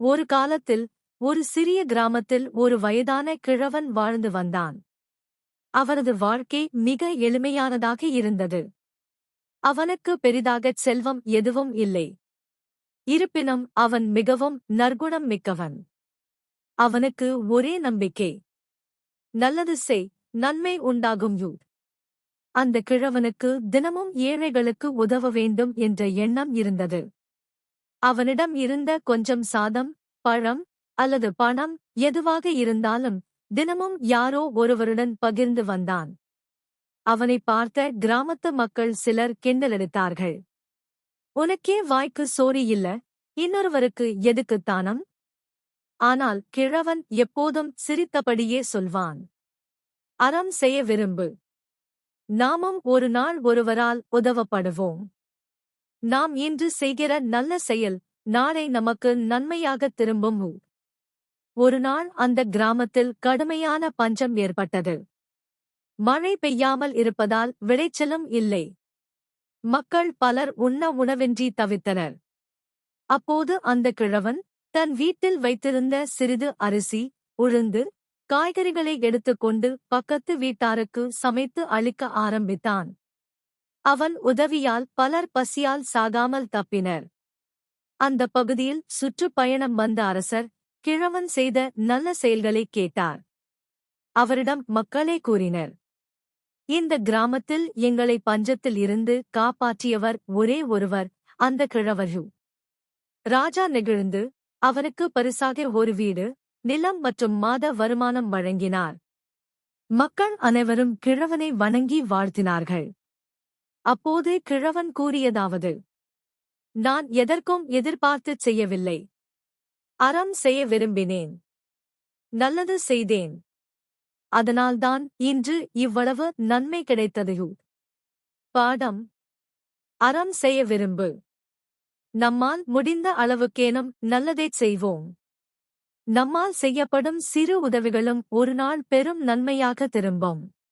ஒரு காலத்தில் ஒரு சிறிய கிராமத்தில் ஒரு வயதான கிழவன் வாழ்ந்து வந்தான். அவரது வாழ்க்கை மிக எளிமையானதாக இருந்தது. அவனுக்கு பெரிதாகச் செல்வம் எதுவும் இல்லை. இருப்பினும் அவன் மிகவும் நற்குணம் மிக்கவன். அவனுக்கு ஒரே நம்பிக்கை. நல்லது செய் நன்மை உண்டாகும் யூ. அந்த கிழவனுக்கு தினமும் ஏழைகளுக்கு உதவ வேண்டும் என்ற எண்ணம் இருந்தது. அவனிடம் இருந்த கொஞ்சம் சாதம் பழம் அல்லது பணம் எதுவாக இருந்தாலும் தினமும் யாரோ ஒருவருடன் பகிர்ந்து வந்தான். அவனை பார்த்த கிராமத்து மக்கள் சிலர் கிண்டலெடுத்தார்கள். உனக்கே வாய்க்கு சோரி இல்ல இன்னொருவருக்கு எதுக்கு தானம்? ஆனால் கிழவன் எப்போதும் சிரித்தபடியே சொல்வான். அறம் செய்ய விரும்பு. நாமும் ஒரு நாள் ஒருவரால் உதவப்படுவோம். நாம் இன்று செய்கிற நல்ல செயல் நாளை நமக்கு நன்மையாக திரும்பும். ஒரு நாள் அந்த கிராமத்தில் கடுமையான பஞ்சம் ஏற்பட்டது. மழை பெய்யாமல் இருப்பதால் விளைச்சலும் இல்லை. மக்கள் பலர் உண்ண உணவின்றி தவித்தனர். அப்போது அந்த கிழவன் தன் வீட்டில் வைத்திருந்த சிறிது அரிசி உளுந்து காய்கறிகளை எடுத்துக்கொண்டு பக்கத்து வீட்டாருக்கு சமைத்து அளிக்க ஆரம்பித்தான். அவன் உதவியால் பலர் பசியால் சாகாமல் தப்பினர். அந்த பகுதியில் சுற்றுப்பயணம் வந்த அரசர் கிழவன் செய்த நல்ல செயல்களை கேட்டார். அவரிடம் மக்களே கூறினர் இந்த கிராமத்தில் எங்களை பஞ்சத்தில் இருந்து காப்பாற்றியவர் ஒரே ஒருவர் அந்த கிழவரு ராஜா நெகிழ்ந்து அவருக்கு பரிசாக ஒரு வீடு நிலம் மற்றும் மாத வருமானம் வழங்கினார். மக்கள் அனைவரும் கிழவனை வணங்கி வாழ்த்தினார்கள். அப்போது கிழவன் கூறியதாவது நான் எதற்கும் எதிர்பார்த்துச் செய்யவில்லை. அறம் செய்ய விரும்பினேன். நல்லது செய்தேன். அதனால்தான் இன்று இவ்வளவு நன்மை கிடைத்தது பாடம். அறம் செய்ய விரும்பு. நம்மால் முடிந்த அளவுக்கேனும் நல்லதைச் செய்வோம். நம்மால் செய்யப்படும் சிறு உதவிகளும் ஒருநாள் பெரும் நன்மையாக திரும்பும்.